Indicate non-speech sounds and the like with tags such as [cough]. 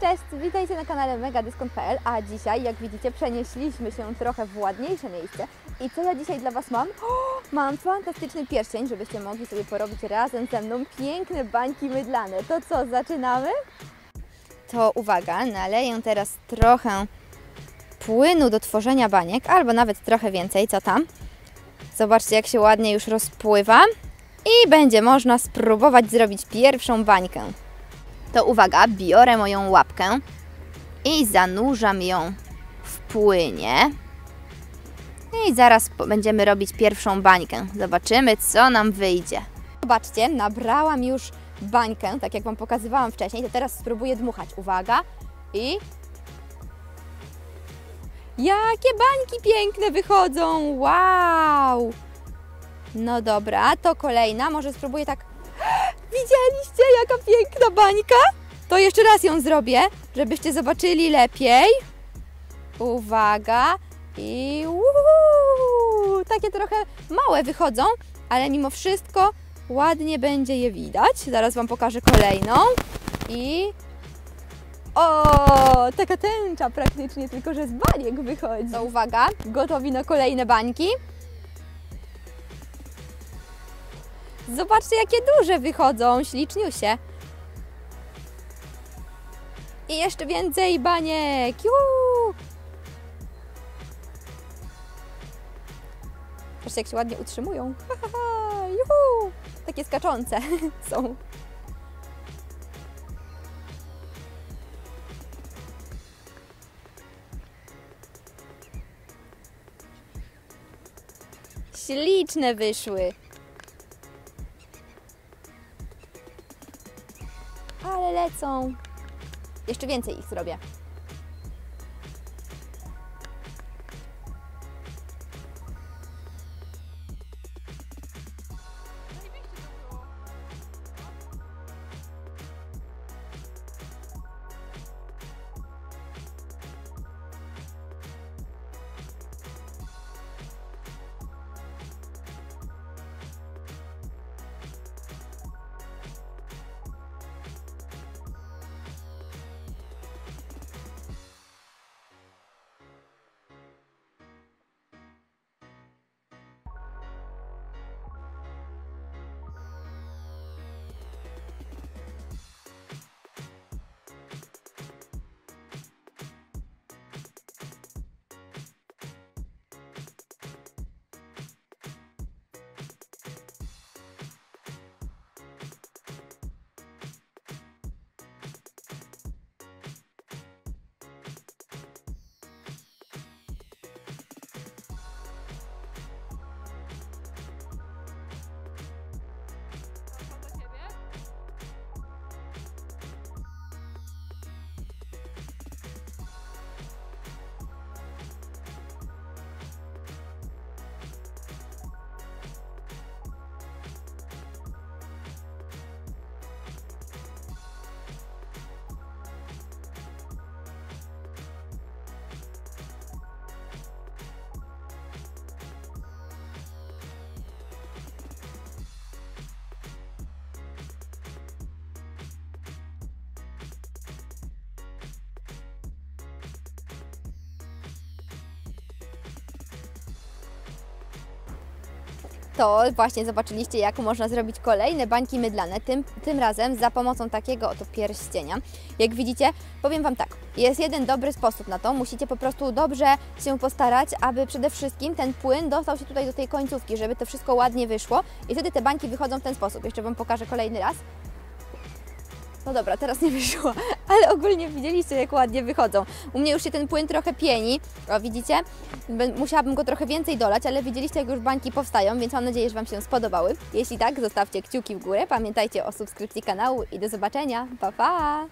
Cześć, witajcie na kanale megadyskont.pl, a dzisiaj, jak widzicie, przenieśliśmy się trochę w ładniejsze miejsce. I co ja dzisiaj dla Was mam? O, mam fantastyczny pierścień, żebyście mogli sobie porobić razem ze mną piękne bańki mydlane. To co, zaczynamy? To uwaga, naleję teraz trochę płynu do tworzenia baniek, albo nawet trochę więcej, co tam. Zobaczcie, jak się ładnie już rozpływa. I będzie można spróbować zrobić pierwszą bańkę. To uwaga, biorę moją łapkę i zanurzam ją w płynie. I zaraz będziemy robić pierwszą bańkę. Zobaczymy, co nam wyjdzie. Zobaczcie, nabrałam już bańkę, tak jak Wam pokazywałam wcześniej. To teraz spróbuję dmuchać. Uwaga i... Jakie bańki piękne wychodzą! Wow! No dobra, to kolejna. Może spróbuję tak Widzieliście, jaka piękna bańka? To jeszcze raz ją zrobię, żebyście zobaczyli lepiej. Uwaga. I uuu, takie trochę małe wychodzą, ale mimo wszystko ładnie będzie je widać. Zaraz Wam pokażę kolejną. I o, taka tęcza praktycznie, tylko że z baniek wychodzi. To uwaga, gotowi na kolejne bańki. Zobaczcie, jakie duże wychodzą, śliczniusie. I jeszcze więcej baniek. Juhu! Zobaczcie, jak się ładnie utrzymują. Juhu! Takie skaczące [laughs] są. Śliczne wyszły. Ale lecą. Jeszcze więcej ich zrobię. To właśnie zobaczyliście, jak można zrobić kolejne bańki mydlane, tym, tym razem za pomocą takiego oto pierścienia. Jak widzicie, powiem Wam tak, jest jeden dobry sposób na to, musicie po prostu dobrze się postarać, aby przede wszystkim ten płyn dostał się tutaj do tej końcówki, żeby to wszystko ładnie wyszło i wtedy te bańki wychodzą w ten sposób. Jeszcze Wam pokażę kolejny raz. No dobra, teraz nie wyszło, [laughs] ale ogólnie widzieliście, jak ładnie wychodzą. U mnie już się ten płyn trochę pieni, o widzicie? Musiałabym go trochę więcej dolać, ale widzieliście, jak już bańki powstają, więc mam nadzieję, że Wam się spodobały. Jeśli tak, zostawcie kciuki w górę, pamiętajcie o subskrypcji kanału i do zobaczenia. Pa, pa!